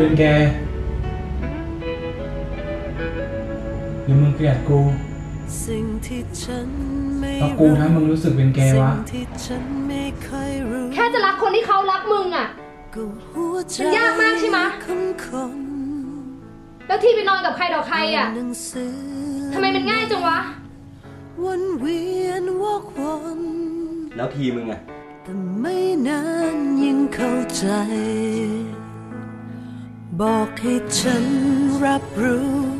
มึงเกลีย ราะกูเป็นแกหรือมึงเกลียดกูสิ่งที่ฉันไม่เพราะกูทำให้มึงรู้สึกเป็นแกวะสิ่งที่ฉันไม่เคยรู้แค่จะรักคนที่เขารักมึงอะก็หัวใจมันยากมากใช่ไหมของคนแล้วที่ไปนอนกับใครต่อใครอะหนังสือทำไมมันง่ายจังวะวนเวียนวกวนแล้วทีมึงอะแต่ไม่นานยิ่งเข้าใจ บอกให้ฉันรับรู้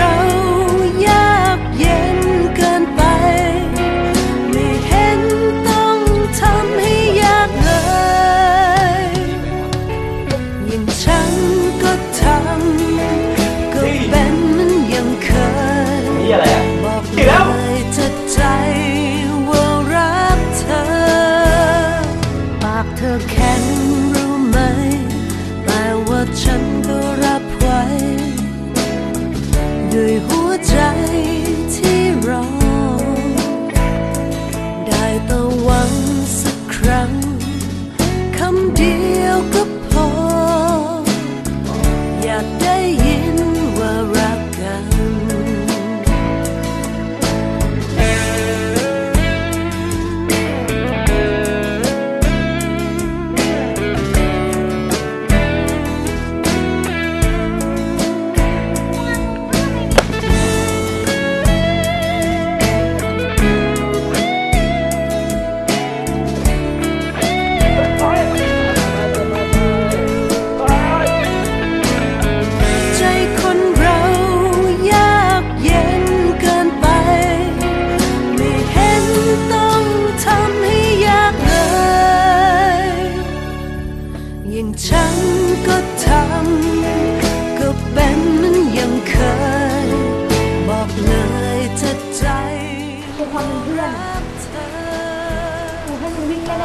ไหม แต่ว่าฉันก็รับไว้ ด้วยหัวใจ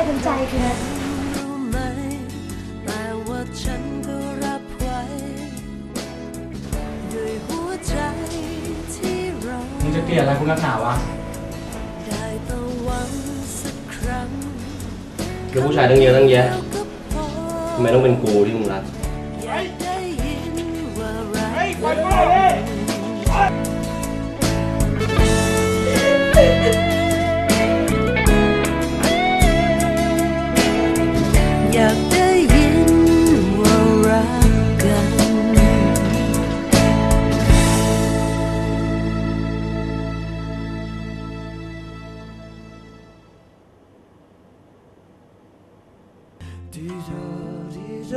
มึงวิ่งเล่นได้เป็นใจกูนะรู้ไหมแต่ว่าฉันก็รับไว้ด้วยหัวใจที่รอมึงจะเกลียดอะไรกูนักหนาวะได้แต่หวังสักครั้งก็ผู้ชายตั้งเยอะตั้งแยะก็พอทำไมต้องเป็นกูที่มึงรักอยากได้ยินว่ารักอย 뒤저리라